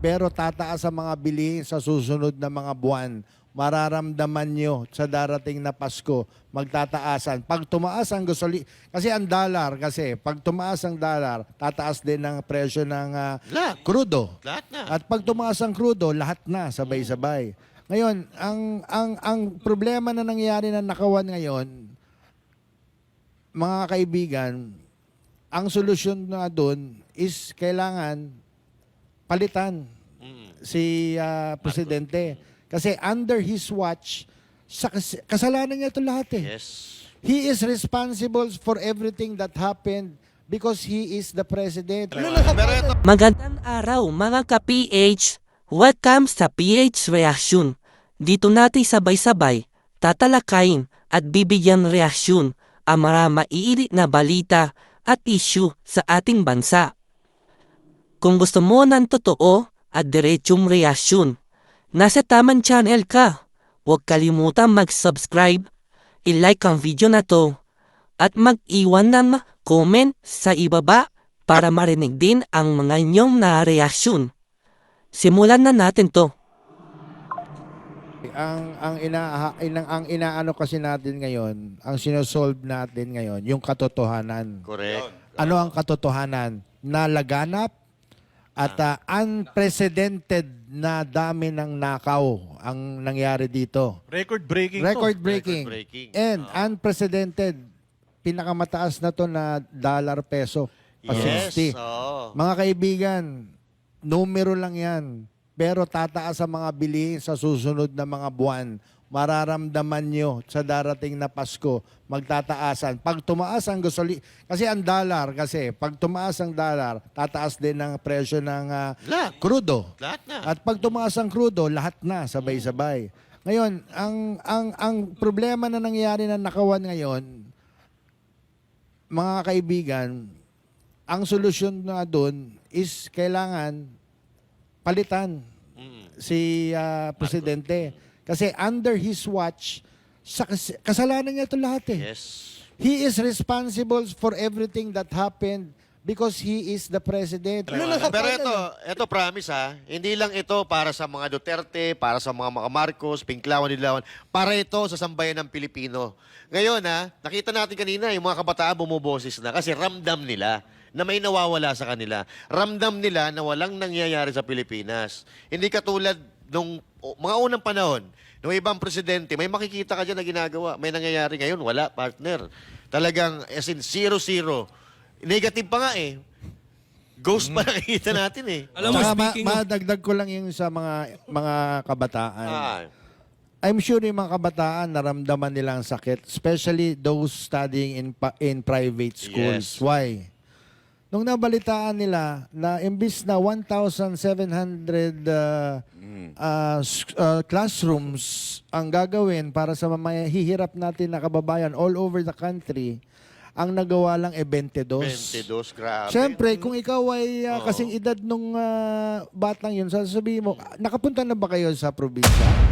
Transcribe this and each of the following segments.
pero tataas ang mga bilihin sa susunod na mga buwan. Mararamdaman nyo sa darating na Pasko, magtataasan. Pag tumaas ang gasolina, kasi ang dollar, kasi pag tumaas ang dollar, tataas din ang presyo ng ah, Lahat. krudo. Lahat na. At pag tumaas ang krudo, lahat na sabay-sabay. Ngayon, ang ang ang problema na nangyayari na nakawan ngayon, mga kaibigan, ang solusyon na doon is kailangan palitan Mm. si ah, presidente. Kasi under his watch, sa kas- kasalanan niya ito lahat eh. Yes. He is responsible for everything that happened because he is the president. Pero ito, Magandang araw mga ka-PH! Welcome sa PH Reaction. Dito natin sabay-sabay tatalakayin at bibigyan reaksyon ang mga maiili na balita at issue sa ating bansa. Kung gusto mo ng totoo at diretsong reaksyon, nasa tamang channel ka. Huwag kalimutan mag-subscribe, i-like ang video na to, at mag-iwan ng comment sa ibaba para marinig din ang mga inyong na reaksyon. Simulan na natin to. ang ang ina inang ang inaano kasi natin ngayon, ang sinosolve natin ngayon, yung katotohanan. correct. Ano ang katotohanan? Na laganap at ah, unprecedented na dami ng nakaw ang nangyari dito. Record breaking Record breaking. Record-breaking. And Ah. unprecedented. Pinakamataas na to na dollar peso. Pa Yes. 60. Oo. Mga kaibigan, numero lang yan. Pero tataas ang mga bilihin sa susunod na mga buwan. Mararamdaman nyo sa darating na Pasko, magtataasan. Pag tumaas ang gasolina, kasi ang dollar, kasi pag tumaas ang dollar, tataas din ang presyo ng Lahat. krudo. Lahat na. At pag tumaas ang krudo, lahat na sabay-sabay. Ngayon, ang ang ang problema na nangyayari na nakawan ngayon, mga kaibigan, ang solusyon na doon is kailangan palitan Mm. si ah, presidente. Kasi under his watch, sa kas- kasalanan niya ito lahat eh. Yes. He is responsible for everything that happened because he is the president. Pero ito, ito promise ha, hindi lang ito para sa mga Duterte, para sa mga mga Marcos, Pinklawan, Dilawan, para ito sa sambayan ng Pilipino. Ngayon ha, nakita natin kanina yung mga kabataan bumuboses na kasi ramdam nila na may nawawala sa kanila. Ramdam nila na walang nangyayari sa Pilipinas. Hindi katulad nung o, mga unang panahon, nung ibang presidente, may makikita ka dyan na ginagawa. May nangyayari ngayon, wala, partner. Talagang as in zero-zero. Negative pa nga eh. Ghost pa nakikita natin eh. Alam mo, Tsaka ma- speaking of... madagdag ko lang yung sa mga mga kabataan. Ah, I'm sure yung mga kabataan naramdaman nila ang sakit, especially those studying in pa- in private schools. Yes. Why? Nung nabalitaan nila na imbis na 1,700 uh, uh, s- uh, classrooms ang gagawin para sa mga hihirap natin na kababayan all over the country, ang nagawa lang e 22. 22, grabe. Siyempre, kung ikaw ay uh, Oo. kasing edad nung uh, batang yun, sasabihin mo, nakapunta na ba kayo sa probinsya?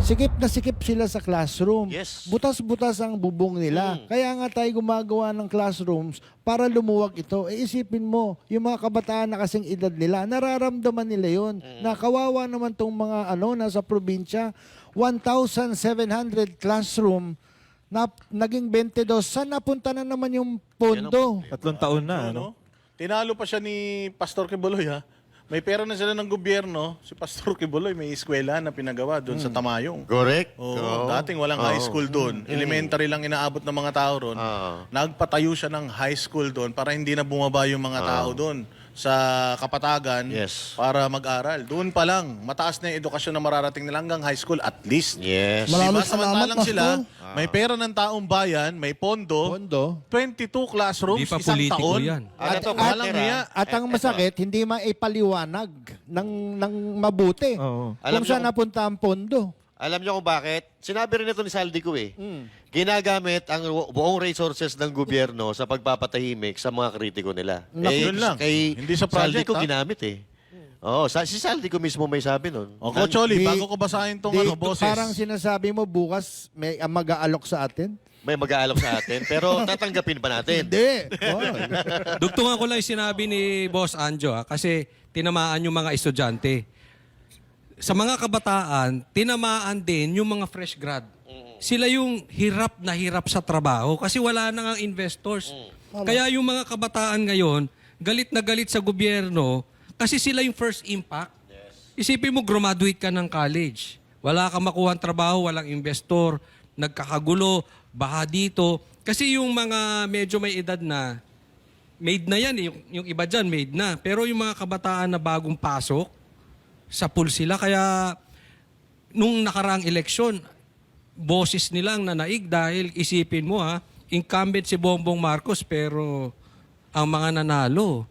Sikip na sikip sila sa classroom. Yes. Butas-butas ang bubong nila. Mm. Kaya nga tayo gumagawa ng classrooms para lumuwag ito. E isipin mo, yung mga kabataan na kasing edad nila, nararamdaman nila yun. Mm. Na kawawa naman tong mga ano, nasa probinsya. 1,700 classroom na naging 22. Saan napunta na naman yung pondo? Tatlong taon na, ano? Tinalo pa siya ni Pastor Kibuloy, ha? May pera na sila ng gobyerno. Si Pastor Kibuloy may eskwela na pinagawa doon sa Tamayong. Correct. Oo, Oo. dating walang Oo. high school doon. Elementary lang inaabot ng mga tao doon. Oo. Nagpatayo siya ng high school doon para hindi na bumaba yung mga tao doon sa kapatagan Yes. para mag-aral. Doon pa lang, mataas na yung edukasyon na mararating nila hanggang high school at least. Yes. Maraming Diba, samantalang salamat, sila, may pera ng taong bayan, may pondo, Pondo. 22 classrooms, Hindi pa isang politiko taon. yan. Ano to, At- partner, walang ah? hiya. At ang masakit, hindi maipaliwanag ng, ng mabuti Oo. Alam kung saan napunta ang pondo. Alam niyo kung bakit? Sinabi rin ito ni Saldi ko eh. Ginagamit ang bu- buong resources ng gobyerno sa pagpapatahimik sa mga kritiko nila. Naku, yun lang. Kay Hindi sa Saldi project, ko ha? ginamit eh. Oo, sa, si Saldi ko mismo may sabi nun. O, Coach Oli, Di- bago ko basahin tong Di- ano, boses. Parang sinasabi mo bukas may uh, mag-aalok sa atin? May mag-aalok sa atin, pero tatanggapin ba natin? Hindi. Oh. Dugtungan ko lang yung sinabi ni Boss Anjo ha, kasi tinamaan yung mga estudyante. Sa mga kabataan, tinamaan din yung mga fresh grad. Sila yung hirap na hirap sa trabaho kasi wala na nga investors. Kaya yung mga kabataan ngayon, galit na galit sa gobyerno kasi sila yung first impact. Isipin mo, graduate ka ng college. Wala kang makuha trabaho, walang investor, nagkakagulo, baha dito. Kasi yung mga medyo may edad na, made na yan. eh. Yung, yung iba dyan, made na. Pero yung mga kabataan na bagong pasok, sa pool sila. Kaya nung nakaraang eleksyon, boses nilang nanaig dahil isipin mo ha, incumbent si Bongbong Marcos pero ang mga nanalo,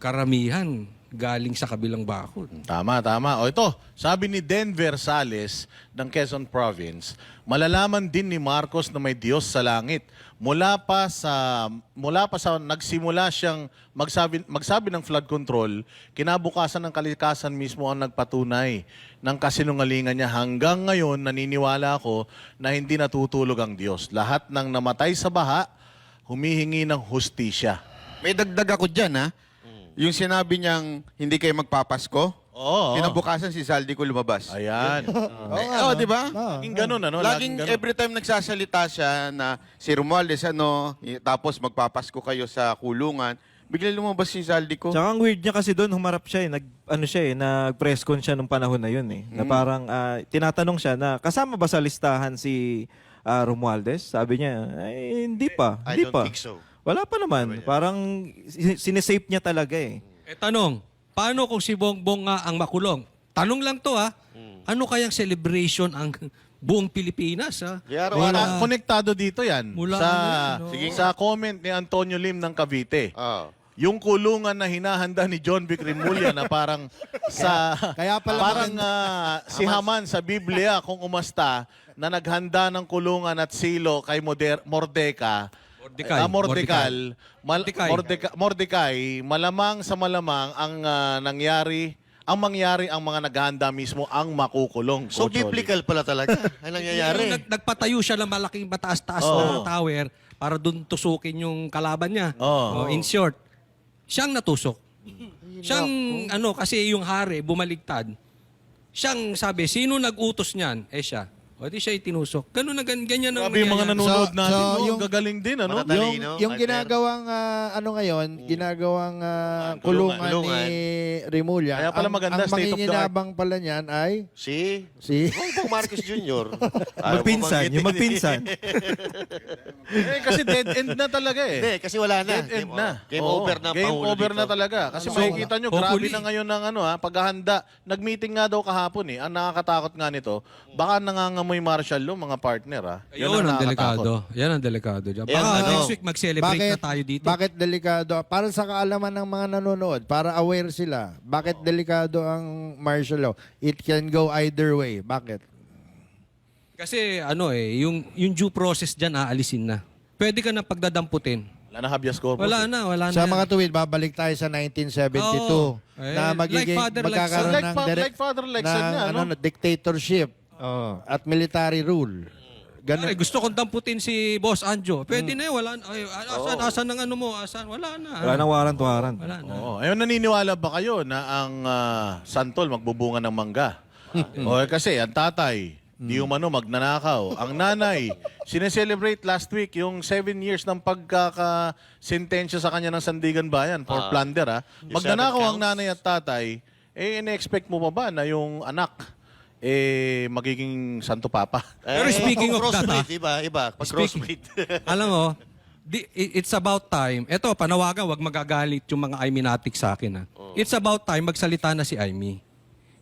karamihan galing sa kabilang bakod. Tama, tama. O ito, sabi ni Denver Sales ng Quezon Province, malalaman din ni Marcos na may Diyos sa langit. Mula pa sa mula pa sa nagsimula siyang magsabi magsabi ng flood control, kinabukasan ng kalikasan mismo ang nagpatunay ng kasinungalingan niya hanggang ngayon naniniwala ako na hindi natutulog ang Diyos. Lahat ng namatay sa baha humihingi ng hustisya. May dagdag ako dyan, ha? Yung sinabi niyang hindi kayo magpapasko, Oo. kinabukasan si Saldi ko lumabas. Ayan. Eh, oh, di ba? Laging ganun, ano? Laging ganun. every time nagsasalita siya na si Romualdez ano, tapos magpapasko kayo sa kulungan, bigla lumabas si Saldi ko. Tsaka ang weird niya kasi doon humarap siya eh. Nag, ano siya eh, nag-press con siya nung panahon na yun eh. Na parang ah, tinatanong siya na kasama ba sa listahan si ah, Romualdez? Sabi niya, ay, hindi pa. I Hindi don't pa. think so. Wala pa naman. Parang sin- sinesape niya talaga eh. Eh tanong, paano kung si Bongbong nga ang makulong? Tanong lang to ha. Ano kayang celebration ang buong Pilipinas ha? Di araw-araw. Wala, konektado dito yan. Mula sa, ano yan, no? Sige sa comment ni Antonio Lim ng Cavite. Oo. Yung kulungan na hinahanda ni John Vic Rimulya na parang sa Kaya pala parang ah, si Haman sa Biblia kung umasta na naghanda ng kulungan at silo kay Moder- Mordeka Mordecai. ah, Mordecai, mal- Mordecai. Mordecai, Mordecai, malamang sa malamang ang ah, nangyari ang mangyari ang mga naghahanda mismo ang makukulong. So, Coach Oli. biblical pala talaga. Ang Yung nangyayari. nag, nagpatayo siya ng malaking mataas-taas Oo. na tower para doon tusukin yung kalaban niya. Oo. Oh, in short, siyang natusok. Siyang, ano, kasi yung hari, bumaligtad. Siyang sabi, sino nag-utos niyan? Eh siya. O di siya itinusok. Ganun na gan- ganyan ang Grabe yung mga nangyayari. nanonood So- natin. so no? yung- Gagaling din, ano? Matatali. yung Talino, yung Alter. ginagawang ah, ano ngayon, ginagawang ah, kulungan. kulungan, Kulungan. ni Rimulya. Kaya pala ang, maganda, ang state of the art. manginginabang pala niyan ay Si si Bongbong Marcos Jr. Ayaw Magpinsan, yung magpinsan. eh, kasi dead end na talaga eh. Hindi, kasi wala na. Dead end Game, na. Game Oo, over na. Game over dito. na talaga. Kasi Ano, makikita nyo, grabe hopefully. na ngayon ng ano ha, paghahanda. Nag-meeting nga daw kahapon eh. Ang nakakatakot nga nito, baka nangangamoy martial law mga partner ha. Yan Ayun, ang nakakatakot. delikado. Yan ang delikado dyan. Yan, Baka ano, next week mag-celebrate na tayo dito. Bakit delikado? Para sa kaalaman ng mga nanonood, para aware sila. Bakit delikado ang martial law? It can go either way. Bakit? Kasi ano eh, yung, yung due process dyan aalisin na. Pwede ka na pagdadamputin. Wala na habeas corpus. Wala eh. na, wala na. Sa yan. mga tuwid, babalik tayo sa 1972 Oo. Eh, na magiging like father, like magkakaroon son. Like ng fa- direct- like father, like ng, son nga, ano, no? dictatorship Oo. at military rule. Ganun. Ay, gusto kong damputin si Boss Anjo. Pwede na yun. Wala na. Ay, asan, asan ang ano mo? Asan? Wala na. Wala nang warrant-warrant. Wala na. Oo. Ayun, naniniwala ba kayo na ang ah, santol magbubunga ng mangga? o eh, kasi ang tatay, di umano magnanakaw. Ang nanay, sineselebrate last week yung seven years ng pagkakasentensya sa kanya ng Sandigan Bayan for Ah. plunder. Ha? Yung Magnanakaw ang nanay at tatay, eh, ine-expect mo pa ba na yung anak eh magiging santo papa? Pero speaking of that, crossbreed, ah, iba, iba. Pag crossbreed. Alam mo, di- i- it's about time. Ito, panawagan, wag magagalit yung mga Iminatic sa akin. Ha. It's about time magsalita na si Amy.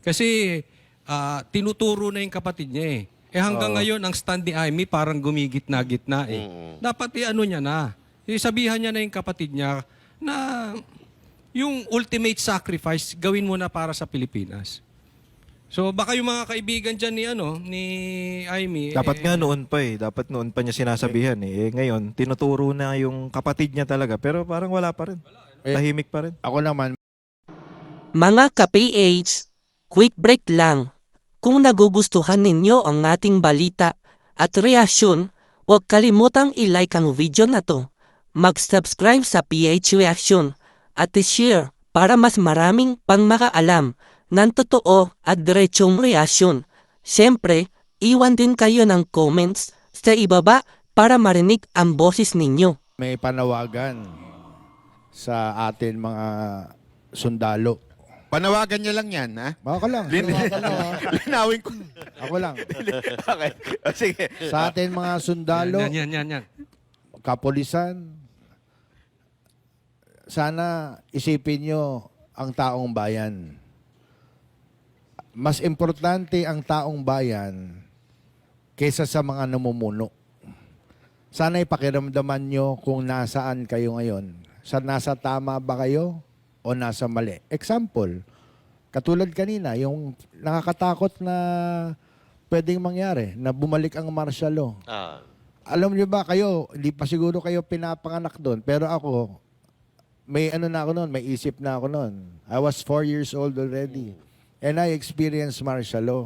Kasi ah, tinuturo na yung kapatid niya eh. Eh hanggang ngayon, ang stand ni Amy parang gumigit-na-gitna eh. Dapat i-ano niya na. Isabihan niya na yung kapatid niya na yung ultimate sacrifice gawin mo na para sa Pilipinas. So baka yung mga kaibigan dyan ni ano ni Amy Dapat eh, nga noon pa eh. Dapat noon pa niya sinasabihan eh. eh. Ngayon, tinuturo na yung kapatid niya talaga. Pero parang wala pa rin. Tahimik pa rin. Ako naman, Mga ka-PH, quick break lang. Kung nagugustuhan ninyo ang ating balita at reaksyon, huwag kalimutang i-like ang video na to. Mag-subscribe sa PH Reaction at i-share para mas maraming pang makaalam ng totoo at diretsong reaksyon. Siyempre, iwan din kayo ng comments sa ibaba para marinig ang boses ninyo. May panawagan sa atin mga sundalo. Panawagan niya lang yan, ha? Ako lang. Lin- Ako lang. Linawin ko. Ako lang. okay. O, sige. Sa atin mga sundalo, Yan, yan, yan, yan. kapulisan, sana isipin nyo ang taong bayan. Mas importante ang taong bayan kaysa sa mga namumuno. Sana ipakiramdaman nyo kung nasaan kayo ngayon. Sa nasa tama ba kayo o nasa mali? Example, katulad kanina, yung nakakatakot na pwedeng mangyari, na bumalik ang martial law Ah. alam niyo ba kayo, hindi pa siguro kayo pinapanganak doon, pero ako, may ano na ako noon, may isip na ako noon. I was four years old already. And I experienced martial law.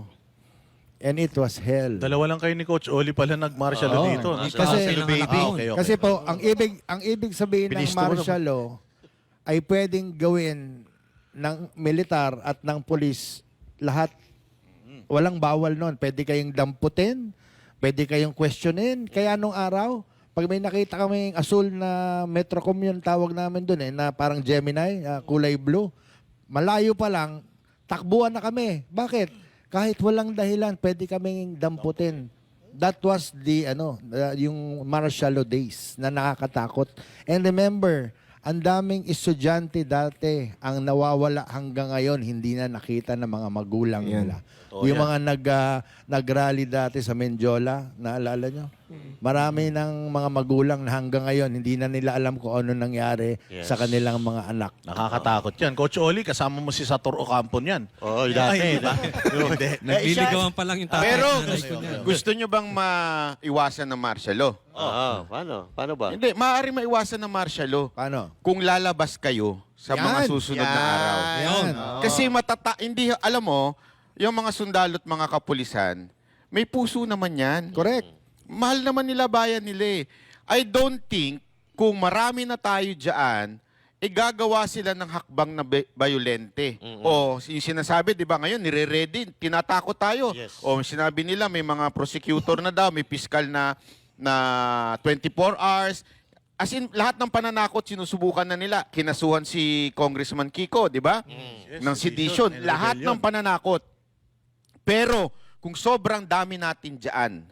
And it was hell. Dalawa lang kayo ni Coach Oli pala nag-martial law Oo. dito. Nasa Kasi- baby. Ah, okay, okay. Kasi po, ang ibig ang ibig sabihin ng Binisto mo martial law ay pwedeng gawin ng militar at ng pulis lahat. Walang bawal noon. Pwede kayong damputin, pwede kayong questionin. Kaya nung araw, pag may nakita kaming asul na Metrocom yun tawag namin doon eh, na parang Gemini, ah, kulay blue. Malayo pa lang, takbuhan na kami. Bakit? Kahit walang dahilan, pwede kaming damputin. That was the ano, uh, yung martial law days na nakakatakot. And remember, ang daming estudyante dati ang nawawala hanggang ngayon hindi na nakita ng mga magulang nila. yung mga nag ah, nagrally dati sa Menjola, naalala nyo? Marami ng mga magulang na hanggang ngayon hindi na nila alam kung ano nangyari Yes. sa kanilang mga anak. Nakakatakot yan. Coach Oli, kasama mo si Sator Ocampo niyan. Oo, dati. Diba? Hindi. Nagliligawan pa lang yung tatay. Pero, at nanay ko niyan. gusto nyo bang maiwasan ng martial law? Oo. Paano? Paano ba? Hindi, maaari maiwasan ng martial law Paano? kung lalabas kayo sa Yan. mga susunod na Yan. araw. Yan. Kasi matata hindi alam mo, yung mga sundalo at mga kapulisan, may puso naman 'yan. Correct. Mahal naman nila bayan nila eh. I don't think kung marami na tayo diyan, eh gagawa sila ng hakbang na be- bayolente. O yung sinasabi, di ba ngayon, nire-ready, tinatakot tayo. Yes. O sinabi nila, may mga prosecutor na daw, may fiscal na, na 24 hours. As in, lahat ng pananakot sinusubukan na nila. Kinasuhan si Congressman Kiko, di ba? Yes, ng sedition Lahat ng pananakot. Pero, kung sobrang dami natin dyan,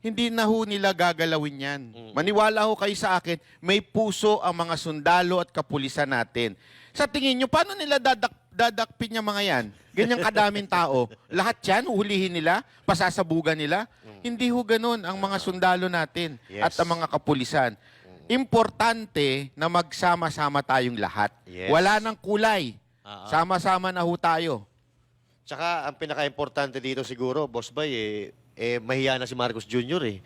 hindi na ho nila gagalawin yan. Maniwala ho kayo sa akin, may puso ang mga sundalo at kapulisan natin. Sa tingin nyo, paano nila dadak, dadakpin yung mga yan? Ganyang kadaming tao. Lahat yan, uhulihin nila, pasasabugan nila. Hindi ho ganun ang mga sundalo natin at Yes. ang mga kapulisan. Importante na magsama-sama tayong lahat. Yes. Wala nang kulay. Ah, ah. Sama-sama na ho tayo. Tsaka ang pinaka-importante dito siguro, Boss Bay, eh, eh mahiya na si Marcos Jr. eh.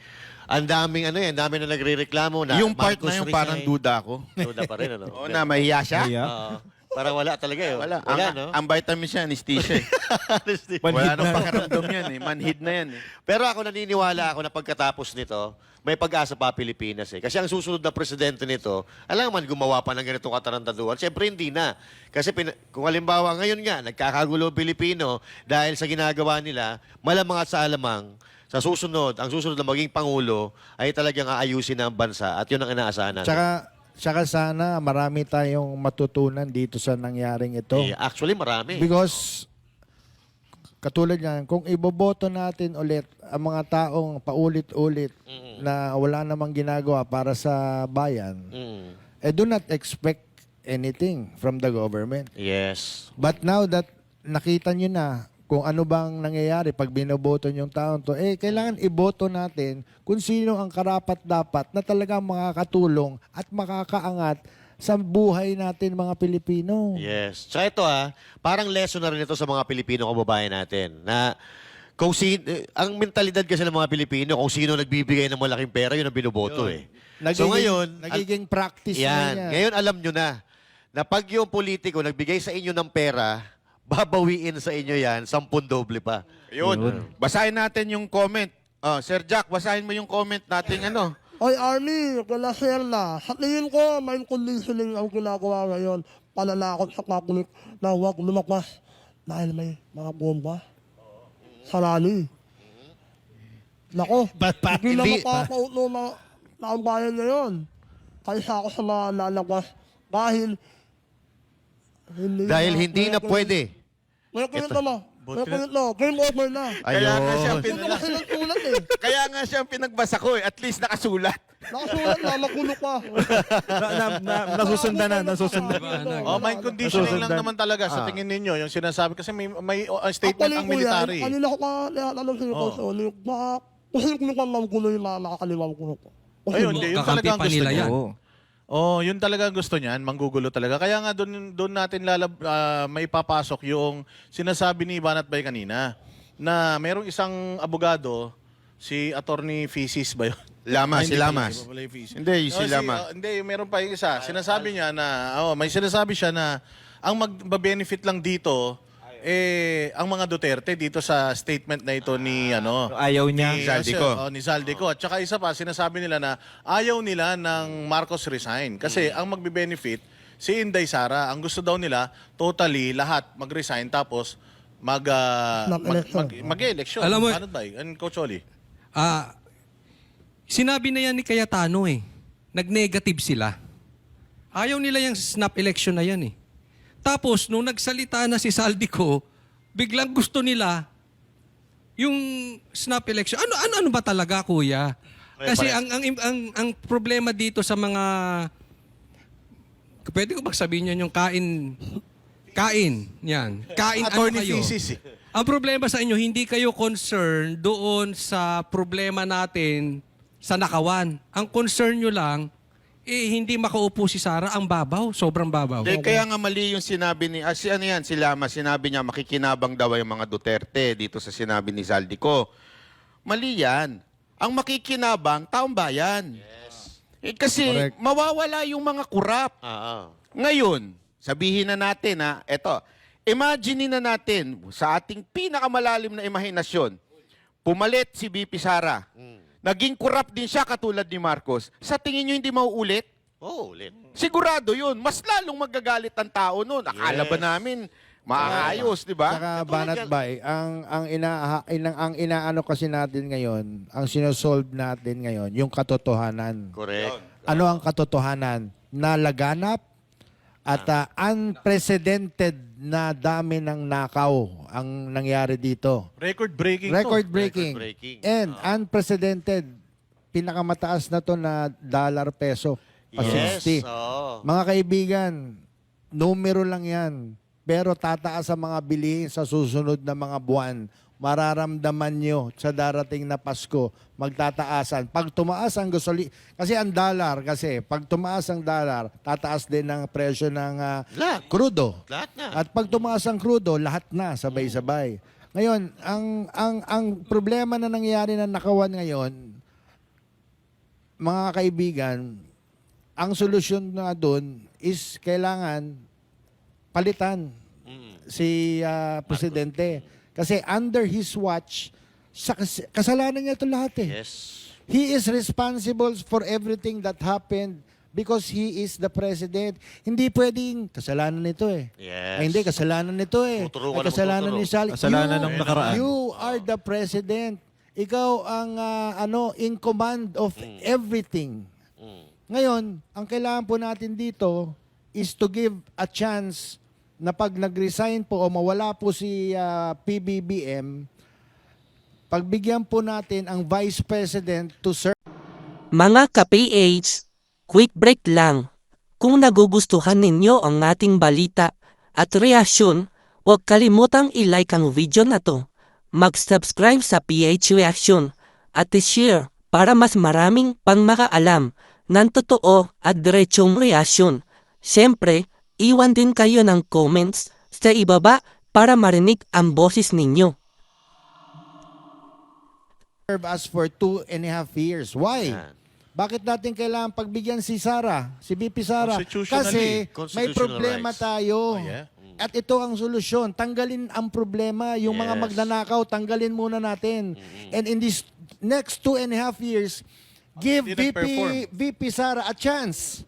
Ang daming ano eh, ang daming na nagre-reklamo na yung part Marcos na yung resign. parang duda ako. Duda pa rin, ano? Oo na, mahiya siya. Mahiya? Oo. Parang wala talaga eh. Wala. Wala, ang, no? ang vitamin siya, anesthesia. eh. Wala nang pakiramdam yan eh. Manhid na yan eh. Pero ako naniniwala ako na pagkatapos nito, may pag-asa pa Pilipinas eh. Kasi ang susunod na presidente nito, alam man gumawa pa ng ganitong katarantaduhan, siyempre hindi na. Kasi pin- kung halimbawa ngayon nga, nagkakagulo ang Pilipino dahil sa ginagawa nila, malamang at sa alamang, sa susunod, ang susunod na maging Pangulo ay talagang aayusin ang bansa at yun ang inaasahan natin. Tsaka, tsaka sana marami tayong matutunan dito sa nangyaring ito. Eh, actually, marami. Because, katulad yan, kung iboboto natin ulit ang mga taong paulit-ulit na wala namang ginagawa para sa bayan, Mm. eh do not expect anything from the government. Yes. But now that nakita nyo na kung ano bang nangyayari pag binoboto yung taon to, eh, kailangan iboto natin kung sino ang karapat dapat na talagang makakatulong at makakaangat sa buhay natin mga Pilipino. Yes. Tsaka ito ah, parang lesson na rin ito sa mga Pilipino kababayan natin na kung si, eh, ang mentalidad kasi ng mga Pilipino, kung sino nagbibigay ng malaking pera, yun ang binoboto eh. Nagiging, so ngayon, nagiging practice yan, na yan. ngayon alam nyo na, na pag yung politiko nagbigay sa inyo ng pera, babawiin sa inyo yan, sampun doble pa. Yun. Basahin natin yung comment. Oh, Sir Jack, basahin mo yung comment natin ano. Oy, Army, kala sir na. Sa tingin ko, mind conditioning ang ginagawa ngayon. Pananakot sa Catholic na huwag lumakas dahil may mga bomba sa rally. Nako, pa- hindi na hindi- makakauto mga taong bayan ngayon. Kaysa ako sa mga lalabas dahil hindi Dahil hindi na pwede. May kwento mo. May kwento. Game over na. Kaya nga siya Ayun. Ito kasi nagsulat eh. kaya nga siya ang pinagbasa ko eh. At least nakasulat. Nakasulat na, makulong pa. na, na, na, nasusundan na, nasusundan. Oh, mind conditioning lang Nasusundan. naman talaga sa tingin ninyo yung sinasabi kasi may may uh, statement ang military. Kanina ko pa alam sa'yo ko, so, yung baka, kasi kung yung kulo ko. Ayun, hindi, yun Kakampi talaga ang pa gusto nila niya. yan. Oo. Oh, yun talaga ang gusto niyan, manggugulo talaga. Kaya nga doon doon natin lalab ah, may papasok yung sinasabi ni Banat Bay kanina na mayroong isang abogado si Attorney Fisis ba yun? Lamas, Ah, si Lamas. Pala. Hindi, si Oh, Lamas. ah, hindi, meron pa yung isa. Sinasabi niya na, oh, may sinasabi siya na ang magbe-benefit lang dito eh ang mga Duterte dito sa statement na ito ni ano Ayaw niya. ni Zaldico. Oh, ni Zaldico. At saka isa pa, sinasabi nila na ayaw nila ng Marcos resign. Kasi ang magbe-benefit, si Inday Sara. Ang gusto daw nila, totally, lahat mag-resign tapos mag, ah, mag, Mag-election. mag, mag-election. Alam mo- Ano ba? And Coach Oli? Ah, sinabi na yan ni Cayetano eh. Nag-negative sila. Ayaw nila yung snap election na yan eh. Tapos, nung nagsalita na si Saldico, biglang gusto nila yung snap election. Ano ano ano ba talaga, kuya? Kasi ang ang ang ang problema dito sa mga Pwede ko bang sabihin yan yung kain kain yan. Kain ano Attorney kayo? Fisis eh. Ang problema sa inyo, hindi kayo concerned doon sa problema natin sa nakawan. Ang concern nyo lang, eh, hindi makaupo si Sara. Ang babaw, sobrang babaw. Hindi, kaya nga mali yung sinabi ni, ah, si ano yan, si Lamas, sinabi niya makikinabang daw yung mga Duterte dito sa sinabi ni Zaldico. Mali yan. Ang makikinabang, taong bayan. Eh, kasi Correct. mawawala yung mga kurap. Ah, ah. Ngayon, sabihin na natin ha, eto, imagine na natin sa ating pinakamalalim na imahinasyon, pumalit si BP Sara. Naging corrupt din siya katulad ni Marcos. Sa tingin nyo hindi mauulit? Oh, ulit. Sigurado yun. Mas lalong magagalit ang tao noon. Akala ba Yes. namin maayos, di ba? Saka Banat Bay, ang ang ina inang ang inaano kasi natin ngayon, ang sinosolve natin ngayon, yung katotohanan. Correct. Ano ang katotohanan? Na laganap at ah, unprecedented na dami ng nakaw ang nangyari dito. Record breaking to. Record breaking. Record-breaking. And unprecedented. Pinakamataas na to na dollar peso. Pa Yes. 60. Oh. Mga kaibigan, numero lang yan. Pero tataas ang mga bilihin sa susunod na mga buwan. Mararamdaman nyo sa darating na Pasko, magtataasan. Pag tumaas ang gasolina, kasi ang dollar, kasi pag tumaas ang dollar, tataas din ang presyo ng Lahat. krudo. Lahat na. At pag tumaas ang krudo, lahat na sabay-sabay. Ngayon, ang ang ang problema na nangyayari na nakawan ngayon, mga kaibigan, ang solusyon na doon is kailangan palitan si ah, presidente. Kasi under his watch, sa kas- kasalanan niya ito lahat eh. Yes. He is responsible for everything that happened because he is the president. Hindi pwedeng kasalanan nito eh. Yes. Ay, hindi, kasalanan nito eh. Tuturo ka Ay, na kasalanan ni Sal. Kasalanan You- ng nakaraan. You are the president. Ikaw ang ah, ano in command of everything. Ngayon, ang kailangan po natin dito is to give a chance na pag nag-resign po o mawala po si ah, PBBM, pagbigyan po natin ang Vice President to serve Mga ka-PH, quick break lang. Kung nagugustuhan ninyo ang ating balita at reaksyon, huwag kalimutang i-like ang video na to. Mag-subscribe sa PH Reaction at i-share para mas maraming pang makaalam ng totoo at diretsong reaksyon. Siyempre, iwan din kayo ng comments sa ibaba para marinig ang boses ninyo. us for two and a half years. Why? Yan. Bakit natin kailangan pagbigyan si Sara, si BP Sara? Constitutionally. Kasi may Constitutional problema rights. tayo. Oh, yeah. At ito ang solusyon. Tanggalin ang problema. Yung mga Yes. magnanakaw, tanggalin muna natin. And in these next two and a half years, give Hindi VP. VP Sara a chance.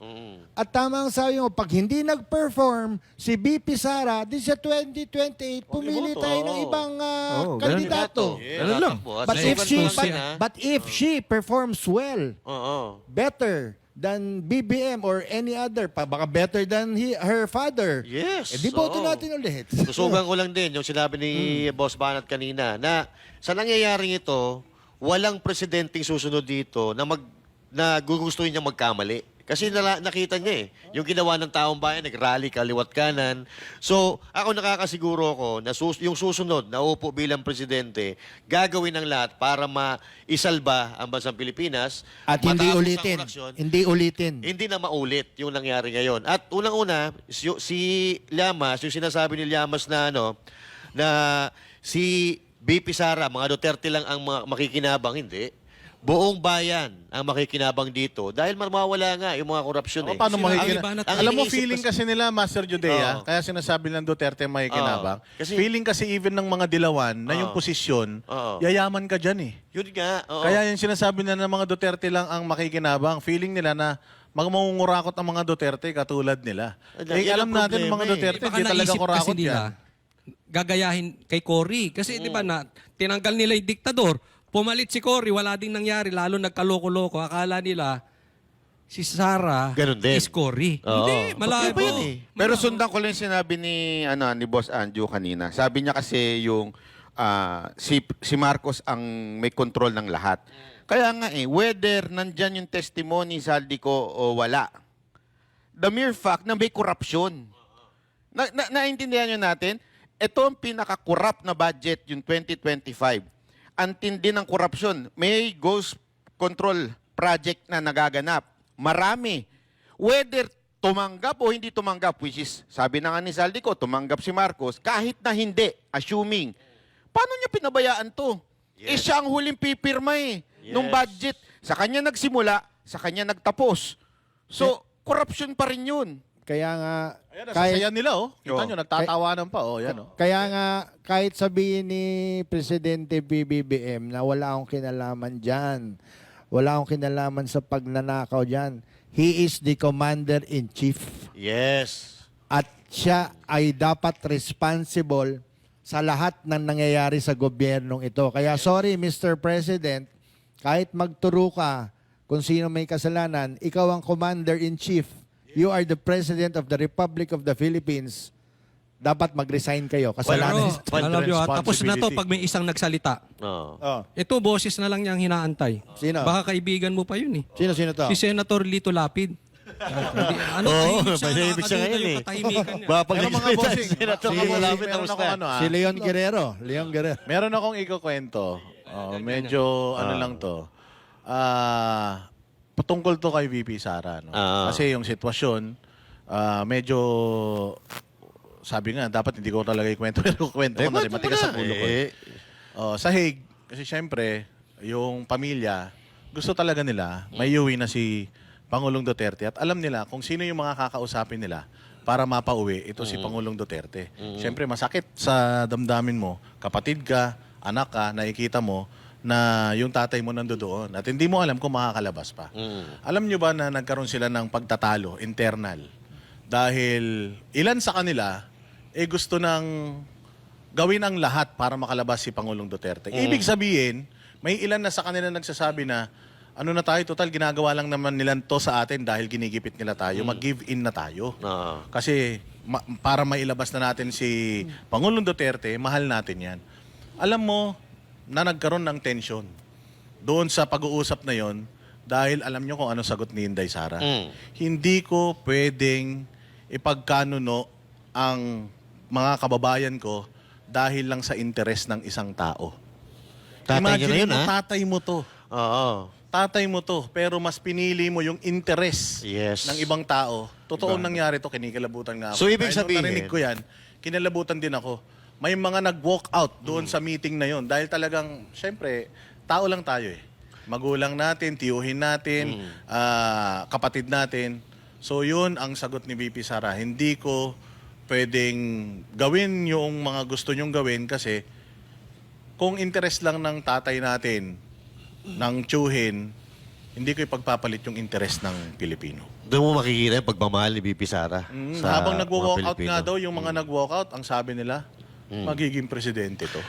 At tama ang sabi mo, pag hindi nag-perform si BP Sara, di sa 2028, pumili iboto. tayo ng ibang ah, Oo, ganun. kandidato. Ganun lang. But if she but, yan, ha? but if she performs well, Oo. better than BBM or any other, pa baka better than he, her father. Yes, Eh, di boto oo. natin ulit. Susugan ko lang din yung sinabi ni Boss Banat kanina na sa nangyayaring ito, walang presidenteng susunod dito na mag na gugustuhin niya magkamali. Kasi nala, nakita niya eh, yung ginawa ng taong bayan, nag-rally kaliwat kanan. So, ako nakakasiguro ako na sus- yung susunod na upo bilang presidente, gagawin ng lahat para maisalba ang bansang Pilipinas. At hindi matapos ang ulitin. korupsyon, Hindi ulitin. hindi na maulit yung nangyari ngayon. At unang-una, si, si Llamas, yung sinasabi ni Llamas na ano, na si BP Sara, mga Duterte lang ang mga makikinabang, hindi. Buong bayan ang makikinabang dito dahil mawawala nga yung mga korupsyon O, eh. paano Ang- makikina? Ang- ang Alam mo, iniisip feeling kasi nila, Master Judea, Oo. kaya sinasabi ng Duterte makikinabang, Oo. Kasi- feeling kasi even ng mga dilawan na yung Oo. posisyon, Oo. yayaman ka dyan eh. Yun nga. oo. Kaya yung sinasabi na ng mga Duterte lang ang makikinabang, feeling nila na magmangungurakot ang mga Duterte katulad nila. Yan Eh, ang alam natin problema mga eh. Duterte, Baka hindi talaga naisip kurakot kasi nila, yan. Gagayahin kay Cory. Kasi di ba na, tinanggal nila yung diktador, pumalit si Cory, wala ding nangyari, lalo nagkaloko-loko. Akala nila, si Sara Ganun din. is Cory. Oo. Hindi, malabo. Magkaiba yan eh. Pero sundan ko lang yung sinabi ni ano ni Boss Anjo kanina. Sabi niya kasi yung ah, si si Marcos ang may control ng lahat. Kaya nga eh whether nandyan yung testimony saldi ko o wala. The mere fact na may corruption. Na, na, naintindihan nyo natin? Ito ang pinaka-corrupt na budget, yung 2025. Ang tindi ng korupsyon. May ghost control project na nagaganap. Marami. Whether tumanggap o hindi tumanggap, which is, sabi na nga ni Saldico, tumanggap si Marcos, kahit na hindi, assuming, paano niya pinabayaan to? Eh siya ang huling pipirma eh, nung Yes. budget. Sa kanya nagsimula, sa kanya nagtapos. So, corruption pa rin yun. Kaya nga, Ayan, kahit, nila oh. Kita Oo. nyo, nagtatawanan pa oh. Yan oh. kaya nga, kahit sabihin ni Presidente BBBM na wala akong kinalaman dyan, wala akong kinalaman sa pagnanakaw dyan, he is the Commander-in-Chief. Yes. At siya ay dapat responsible sa lahat ng nangyayari sa gobyernong ito. Kaya sorry, Mr. President, kahit magturo ka kung sino may kasalanan, ikaw ang Commander-in-Chief. You are the President of the Republic of the Philippines. Dapat mag-resign kayo. Kasalanan. Well, alam nyo, ah, tapos na to pag may isang nagsalita. Oo. oh, Ito, boses na lang niya ang hinaantay. Sino? Baka kaibigan mo pa yun eh. sino-sino to? Si Senator Lito Lapid. ano, Oo, tahimik siya, tahimik siya nakakaduda ngayon eh. katahimikan niya. Baka pag Pero mga nagsalita bossing, si Senator meron tapos ako na. ano ah. Si Leon Guerrero. Leon Guerrero. Meron akong ikukwento. Oh, medyo ano lang to. Ah, patungkol to kay VP Sara no. Ah. Kasi yung sitwasyon ah, medyo sabi nga dapat hindi ko talaga ikwento pero kwento ko na rin matigas sa ulo ko. Eh, Oh, sa Hague kasi syempre yung pamilya gusto talaga nila may uwi na si Pangulong Duterte at alam nila kung sino yung mga kakausapin nila para mapauwi ito si Pangulong Duterte. Syempre masakit sa damdamin mo, kapatid ka, anak ka, nakikita mo na yung tatay mo nandoon at hindi mo alam kung makakalabas pa. Alam nyo ba na nagkaroon sila ng pagtatalo internal dahil ilan sa kanila eh gusto ng gawin ang lahat para makalabas si Pangulong Duterte. Ibig sabihin, may ilan na sa kanila nagsasabi na ano na tayo, total ginagawa lang naman nila to sa atin dahil ginigipit nila tayo, mag-give in na tayo. Oo. Kasi ma- para mailabas na natin si Pangulong Duterte, mahal natin yan. Alam mo na nagkaroon ng tension doon sa pag-uusap na yon dahil alam nyo kung ano sagot ni Inday Sara. Mm. Hindi ko pwedeng ipagkanuno ang mga kababayan ko dahil lang sa interes ng isang tao. Tatay na yun, mo, ha? tatay mo to. Oo. Tatay mo to, pero mas pinili mo yung interes Yes. ng ibang tao. Totoo nangyari to, kinikilabutan nga ako. So, ibig Dahil nung sabihin- narinig ko yan, kinalabutan din ako. May mga nag-walk out doon sa meeting na yon dahil talagang, syempre, tao lang tayo eh. magulang natin, tiyuhin natin, ah, kapatid natin. So yun ang sagot ni BP Sara. Hindi ko pwedeng gawin yung mga gusto nyong gawin kasi kung interest lang ng tatay natin, ng tiyuhin, hindi ko ipagpapalit yung interest ng Pilipino. Doon mo makikita yung pagmamahal ni BP Sara. Mm, sa habang mga nagwo-walk out Pilipino. nga daw, yung mga nagwo-walk out, ang sabi nila, magiging presidente to.